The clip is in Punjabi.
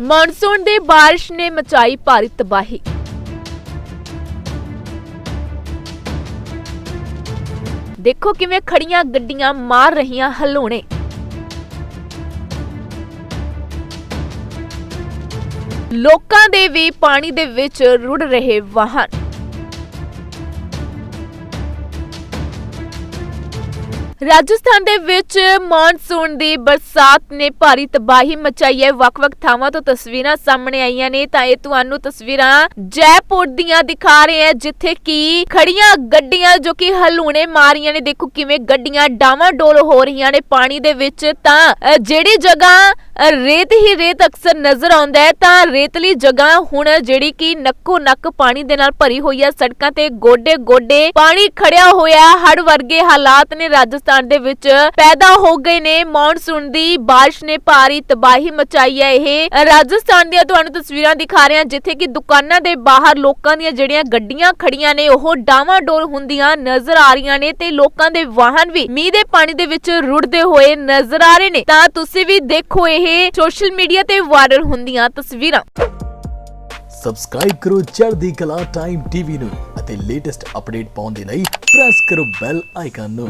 ਮੌਨਸੂਨ ਦੀ ਬਾਰਿਸ਼ ਨੇ ਮਚਾਈ ਭਾਰੀ ਤਬਾਹੀ। ਦੇਖੋ ਕਿਵੇਂ ਖੜੀਆਂ ਗੱਡੀਆਂ ਮਾਰ ਰਹੀਆਂ ਹਲੋਣੇ। ਲੋਕਾਂ ਦੇ ਵੀ ਪਾਣੀ ਦੇ ਵਿੱਚ ਰੁੜ ਰਹੇ ਵਾਹਨ। ਰਾਜਸਥਾਨ ਦੇ ਵਿੱਚ ਮੌਨਸੂਨ ਦੀ ਬਰਸਾਤ ਨੇ ਭਾਰੀ ਤਬਾਹੀ ਮਚਾਈ ਹੈ। ਵੱਖ-ਵੱਖ ਥਾਵਾਂ ਤੋਂ ਤਸਵੀਰਾਂ ਸਾਹਮਣੇ ਆਈਆਂ ਨੇ। ਤਾਂ ਇਹ ਤੁਹਾਨੂੰ ਤਸਵੀਰਾਂ ਜੈਪੁਰ ਦੀਆਂ ਦਿਖਾ ਰਹੇ ਹਾਂ, ਜਿੱਥੇ ਕਿ ਖੜੀਆਂ ਗੱਡੀਆਂ ਜੋ ਕਿ ਹਲੂਣੇ ਮਾਰੀਆਂ ਨੇ। ਦੇਖੋ ਕਿਵੇਂ ਗੱਡੀਆਂ ਡਾਵਾਂ ਡੋਲ ਹੋ ਰਹੀਆਂ ਨੇ ਪਾਣੀ ਦੇ ਵਿੱਚ। ਤਾਂ ਜਿਹੜੀ ਜਗ੍ਹਾ ਰੇਤ ਹੀ ਰੇਤ ਅਕਸਰ ਨਜ਼ਰ ਆਉਂਦਾ ਹੈ। ਤਾਂ ਰੇਤਲੀ ਜਗ੍ਹਾ ਹੁਣ ਜਿਹੜੀ ਕਿ ਨੱਕੋ ਨੱਕ ਪਾਣੀ ਦੇ ਨਾਲ ਭਰੀ ਹੋਈ ਹੈ ਸੜਕਾਂ ਤੇ ਗੋਡੇ ਗੋਡੇ ਪਾਣੀ ਖੜਿਆ ਹੋਇਆ। ਹੜ ਵਰਗੇ ਹਾਲਾਤ ਨੇ ਰਾਜਸਥਾਨ ਦੇ ਵਿੱਚ ਪੈਦਾ ਹੋ ਗਏ ਨੇ। ਮੌਨਸੂਨ ਦੀ ਬਾਰਿਸ਼ ਨੇ ਭਾਰੀ ਤਬਾਹੀ ਮਚਾਈ ਹੈ ਇਹ। ਰਾਜਸਥਾਨ ਦੀਆਂ ਤੁਹਾਨੂੰ ਤਸਵੀਰਾਂ ਦਿਖਾ ਰਹੇ। ਹਾਂ ਜਿੱਥੇ ਕਿ ਦੁਕਾਨਾਂ ਦੇ ਬਾਹਰ ਲੋਕਾਂ ਦੀਆਂ ਜਿਹੜੀਆਂ ਗੱਡੀਆਂ ਖੜੀਆਂ ਨੇ, ਉਹ ਡਾਵਾਂ ਡੋਲ ਹੁੰਦੀਆਂ ਨਜ਼ਰ ਆ ਰਹੀਆਂ ਨੇ ਤੇ ਲੋਕਾਂ ਦੇ ਵਾਹਨ ਵੀ ਮੀਂਹ ਦੇ ਪਾਣੀ ਦੇ ਵਿੱਚ ਰੁੜਦੇ ਹੋਏ ਨਜ਼ਰ ਆ ਰਹੇ ਨੇ। ਤਾਂ ਤੁਸੀਂ ਵੀ ਦੇਖੋ ਇਹ ਇਹ ਸੋਸ਼ਲ ਮੀਡੀਆ ਤੇ ਵਾਇਰਲ ਹੁੰਦੀਆਂ ਤਸਵੀਰਾਂ। ਸਬਸਕ੍ਰਾਈਬ ਕਰੋ ਚੜ੍ਹਦੀ ਕਲਾ ਟਾਈਮ ਟੀਵੀ ਨੂੰ ਅਤੇ ਲੇਟੈਸਟ ਅਪਡੇਟ ਪਾਉਣ ਦੇ ਲਈ ਪ੍ਰੈਸ ਕਰੋ ਬੈਲ ਆਈਕਨ ਨੂੰ।